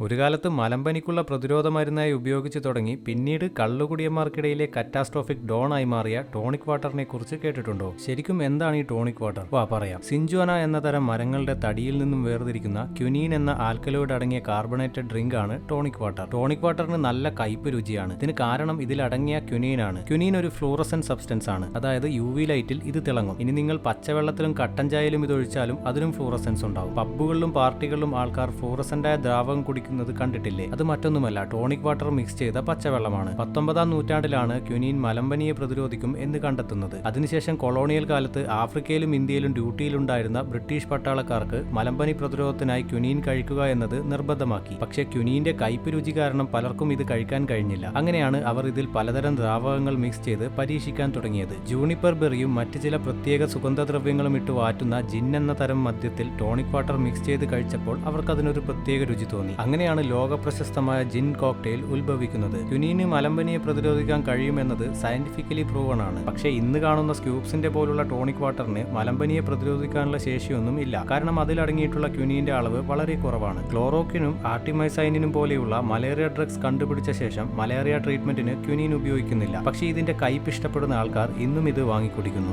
ഒരു കാലത്ത് മലമ്പനിക്കുള്ള പ്രതിരോധ മരുന്നായി ഉപയോഗിച്ചു തുടങ്ങി പിന്നീട് കള്ളുകുടിയന്മാർക്കിടയിലെ കറ്റാസ്ട്രോഫിക് ഡോൺ ആയി മാറിയ ടോണിക് വാട്ടറിനെ കുറിച്ച് കേട്ടിട്ടുണ്ടോ? ശരിക്കും എന്താണ് ഈ ടോണിക് വാട്ടർ? വാ പറയാം. സിഞ്ചുവന എന്ന തരം മരങ്ങളുടെ തടിയിൽ നിന്നും വേർതിരിക്കുന്ന ക്യുനീൻ എന്ന ആൽക്കലോയിഡ് അടങ്ങിയ കാർബണേറ്റഡ് ഡ്രിങ്ക് ആണ് ടോണിക് വാട്ടർ. ടോണിക് വാട്ടറിന് നല്ല കയ്പ് രുചിയാണ്. ഇതിന് കാരണം ഇതിലടങ്ങിയ ക്യുനീൻ ആണ്. ക്യുനീൻ ഒരു ഫ്ലൂറസൻ സബ്സ്റ്റൻസ് ആണ്. അതായത് യു വി ലൈറ്റിൽ ഇത് തിളങ്ങും. ഇനി നിങ്ങൾ പച്ചവെള്ളത്തിലും കട്ടൻ ചായയിലും ഇത് ഒഴിച്ചാലും അതിനും ഫ്ലൂറസൻസ് ഉണ്ടാവും. പബ്ബുകളിലും പാർട്ടികളിലും ആൾക്കാർ ഫ്ലൂറസന്റായ ദ്രാവകം കുടിക്കുന്നത് കണ്ടിട്ടില്ലേ? അത് മറ്റൊന്നുമല്ല ടോണിക് വാട്ടർ മിക്സ് ചെയ്ത പച്ചവെള്ളമാണ്. പത്തൊമ്പതാം നൂറ്റാണ്ടിലാണ് ക്യുനീൻ മലമ്പനിയെ പ്രതിരോധിക്കും എന്ന് കണ്ടെത്തുന്നത്. അതിനുശേഷം കൊളോണിയൽ കാലത്ത് ആഫ്രിക്കയിലും ഇന്ത്യയിലും ഡ്യൂട്ടിയിലുണ്ടായിരുന്ന ബ്രിട്ടീഷ് പട്ടാളക്കാർക്ക് മലമ്പനി പ്രതിരോധത്തിനായി ക്യുനീൻ കഴിക്കുക എന്നത് നിർബന്ധമാക്കി. പക്ഷേ ക്യുനീന്റെ കയ്പ് രുചി കാരണം പലർക്കും ഇത് കഴിക്കാൻ കഴിഞ്ഞില്ല. അങ്ങനെയാണ് അവർ ഇതിൽ പലതരം ദ്രാവകങ്ങൾ മിക്സ് ചെയ്ത് പരീക്ഷിക്കാൻ തുടങ്ങിയത്. ജൂണിപ്പർ ബെറിയും മറ്റ് ചില പ്രത്യേക സുഗന്ധദ്രവ്യങ്ങളും ഇട്ട് വാറ്റുന്ന ജിൻ എന്ന തരം മദ്യത്തിൽ ടോണിക് വാട്ടർ മിക്സ് ചെയ്ത് കഴിച്ചപ്പോൾ അവർക്ക് അതിനൊരു പ്രത്യേക രുചി തോന്നി. അങ്ങനെയാണ് ലോക പ്രശസ്തമായ ജിൻ കോക്ടെയിൽ ഉത്ഭവിക്കുന്നത്. ക്യുനീന് മലമ്പനിയെ പ്രതിരോധിക്കാൻ കഴിയുമെന്നത് സയന്റിഫിക്കലി പ്രൂവൺ ആണ്. പക്ഷേ ഇന്ന് കാണുന്ന സ്ക്യൂബ്സിന്റെ പോലുള്ള ടോണിക് വാട്ടറിന് മലമ്പനിയെ പ്രതിരോധിക്കാനുള്ള ശേഷിയൊന്നും ഇല്ല. കാരണം അതിലടങ്ങിയിട്ടുള്ള ക്യുനീന്റെ അളവ് വളരെ കുറവാണ്. ക്ലോറോക്കിനും ആർട്ടിമൈസൈനിനും പോലെയുള്ള മലേറിയ ഡ്രഗ്സ് കണ്ടുപിടിച്ച ശേഷം മലേറിയ ട്രീറ്റ്മെന്റിന് ക്യുനീൻ ഉപയോഗിക്കുന്നില്ല. പക്ഷേ ഇതിന്റെ കയ്പ് ഇഷ്ടപ്പെടുന്ന ആൾക്കാർ ഇന്നും ഇത് വാങ്ങിക്കുടിക്കുന്നു.